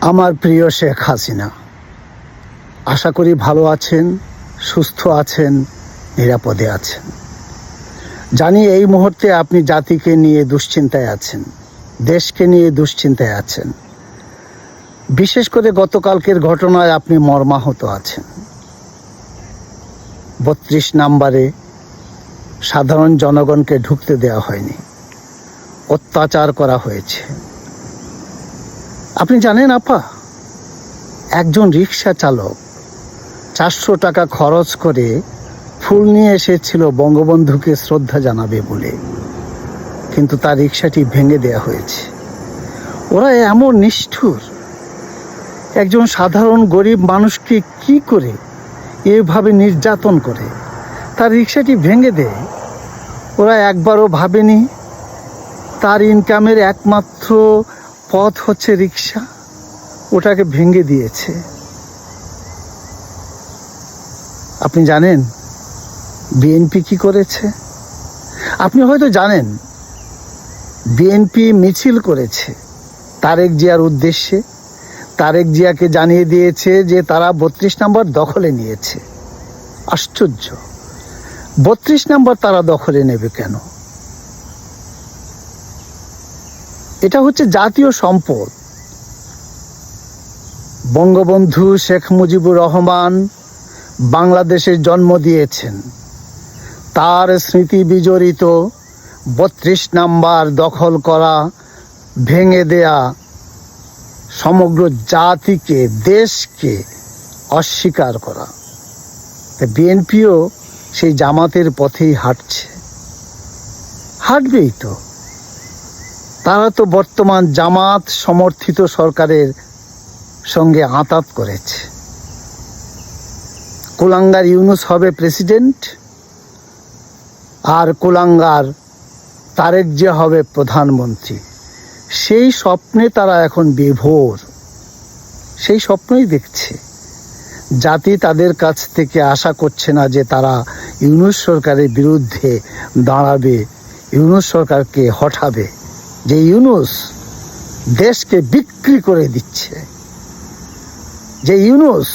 আমার প্রিয় শেখ হাসিনা, আশা করি ভালো আছেন, সুস্থ আছেন, নিরাপদে আছেন। জানি এই মুহূর্তে আপনি জাতিকে নিয়ে দুশ্চিন্তায় আছেন, দেশকে নিয়ে দুশ্চিন্তায় আছেন। বিশেষ করে গতকালকের ঘটনায় আপনি মর্মাহত আছেন। বত্রিশ নাম্বারে সাধারণ জনগণকে ঢুকতে দেওয়া হয়নি। অত্যাচার করা হয়েছে। আপনি জানেন আপা, একজন রিক্সা চালক চারশো টাকা খরচ করে ফুল নিয়ে এসেছিল বঙ্গবন্ধুকে শ্রদ্ধা জানাবে বলে। কিন্তু তার রিক্সাটি ভেঙে দেয়া হয়েছে। ওরা এমন নিষ্ঠুর। একজন সাধারণ গরিব মানুষকে কি করে এভাবে নির্যাতন করে? তার রিক্সাটি ভেঙে দেয়। ওরা একবারও ভাবেনি। তার ইনকামের একমাত্র পথ হচ্ছে রিক্সা, ওটাকে ভেঙে দিয়েছে। আপনি জানেন বিএনপি কি করেছে? আপনি হয়তো জানেন বিএনপি মিছিল করেছে তারেক জিয়ার উদ্দেশ্যে। তারেক জিয়াকে জানিয়ে দিয়েছে যে তারা বত্রিশ নম্বর দখলে নিয়েছে। আশ্চর্য। বত্রিশ নম্বর তারা দখলে নেবে কেন? এটা হচ্ছে জাতীয় সম্পদ। বঙ্গবন্ধু শেখ মুজিবুর রহমান বাংলাদেশে জন্ম দিয়েছেন। তার স্মৃতি বিজড়িত বত্রিশ নাম্বার দখল করা, ভেঙে দেয়া সমগ্র জাতিকে, দেশকে অস্বীকার করা। বিএনপিও সেই জামাতের পথেই হাঁটছে। হাঁটবেই তো। তারা তো বর্তমান জামাত সমর্থিত সরকারের সঙ্গে আঁতাত করেছে। কুলাঙ্গার ইউনুস হবে প্রেসিডেন্ট, আর কুলাঙ্গার তারেক যে হবে প্রধানমন্ত্রী। সেই স্বপ্নে তারা এখন বিভোর। সেই স্বপ্নই দেখছে। জাতি তাদের কাছ থেকে আশা করছে না যে তারা ইউনুস সরকারের বিরুদ্ধে দাঁড়াবে, ইউনুস সরকারকে হঠাবে। যে ইউনুস দেশকে বিক্রি করে দিচ্ছে, যে ইউনুস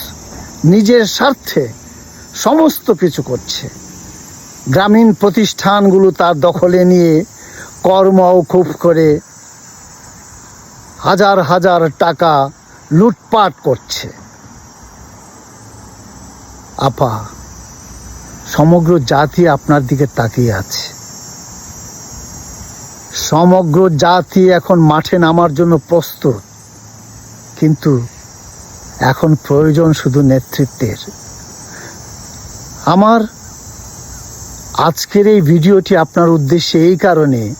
নিজের স্বার্থে সমস্ত কিছু করছে, গ্রামীণ প্রতিষ্ঠানগুলো তার দখলে নিয়ে কর্ম খুব করে হাজার হাজার টাকা লুটপাট করছে। আপা, সমগ্র জাতি আপনার দিকে তাকিয়ে আছে। সমগ্র জাতি এখন মাঠে নামার জন্য প্রস্তুত। কিন্তু এখন প্রয়োজন শুধু নেতৃত্বের। আমার আজকের এই ভিডিওটি আপনার উদ্দেশ্যে এই কারণে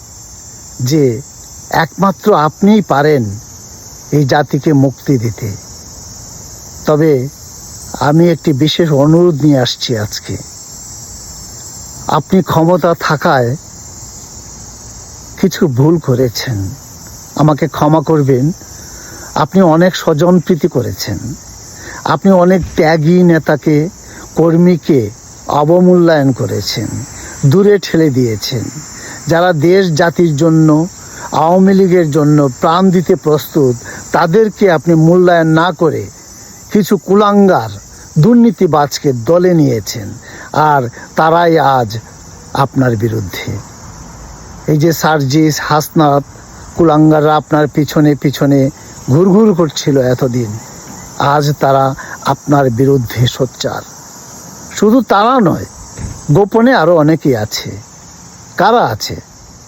যে একমাত্র আপনিই পারেন এই জাতিকে মুক্তি দিতে। তবে আমি একটি বিশেষ অনুরোধ নিয়ে আসছি আজকে। আপনি ক্ষমতা থাকায় কিছু ভুল করেছেন। আমাকে ক্ষমা করবেন। আপনি অনেক স্বজনপ্রীতি করেছেন। আপনি অনেক ত্যাগী নেতাকে, কর্মীকে অবমূল্যায়ন করেছেন, দূরে ঠেলে দিয়েছেন। যারা দেশ জাতির জন্য, আওয়ামী লীগের জন্য প্রাণ দিতে প্রস্তুত, তাদেরকে আপনি মূল্যায়ন না করে কিছু কুলাঙ্গার, দুর্নীতিবাজকে দলে নিয়েছেন। আর তারাই আজ আপনার বিরুদ্ধে। এই যে সার্জিস, হাসনাত, কুলাঙ্গাররা আপনার পিছনে পিছনে ঘুরঘুর করছিল এতদিন। আজ তারা আপনার বিরুদ্ধে সোচ্চার। শুধু তারা নয়, গোপনে আরও অনেকেই আছে। কারা আছে?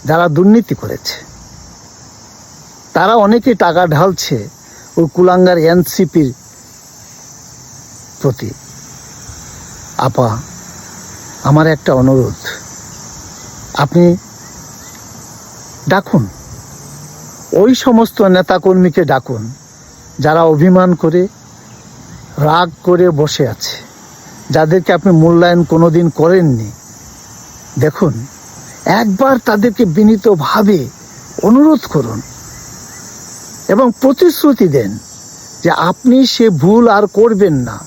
যারা দুর্নীতি করেছে। তারা অনেকে টাকা ঢালছে ওই কুলাঙ্গার এনসিপির প্রতি। আপা, আমার একটা অনুরোধ। আপনি ডাকুন। ওই সমস্ত নেতাকর্মীকে ডাকুন, যারা অভিমান করে, রাগ করে বসে আছে। যাদেরকে আপনি মূল্যায়ন কোনো দিন করেননি। দেখুন, একবার তাদেরকে বিনীতভাবে অনুরোধ করুন এবং প্রতিশ্রুতি দেন যে আপনি সে ভুল আর করবেন না।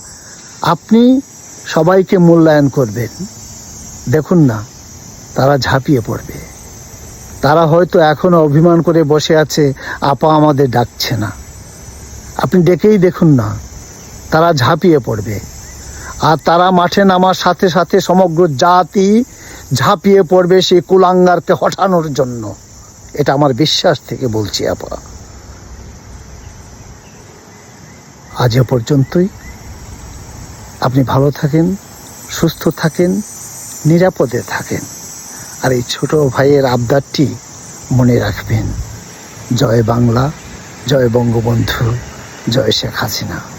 আপনি সবাইকে মূল্যায়ন করবেন। দেখুন না, তারা ঝাঁপিয়ে পড়বে। তারা হয়তো এখনও অভিমান করে বসে আছে, আপা আমাদের ডাকছে না। আপনি ডেকেই দেখুন না, তারা ঝাঁপিয়ে পড়বে। আর তারা মাঠে নামার সাথে সাথে সমগ্র জাতি ঝাঁপিয়ে পড়বে সেই কুলাঙ্গারকে হটানোর জন্য। এটা আমার বিশ্বাস থেকে বলছি আপা। আজ এ পর্যন্তই। আপনি ভালো থাকেন, সুস্থ থাকেন, নিরাপদে থাকেন। আর এই ছোট ভাইয়ের আবদারটি মনে রাখবেন। জয় বাংলা জয় বঙ্গবন্ধু জয় শেখ হাসিনা।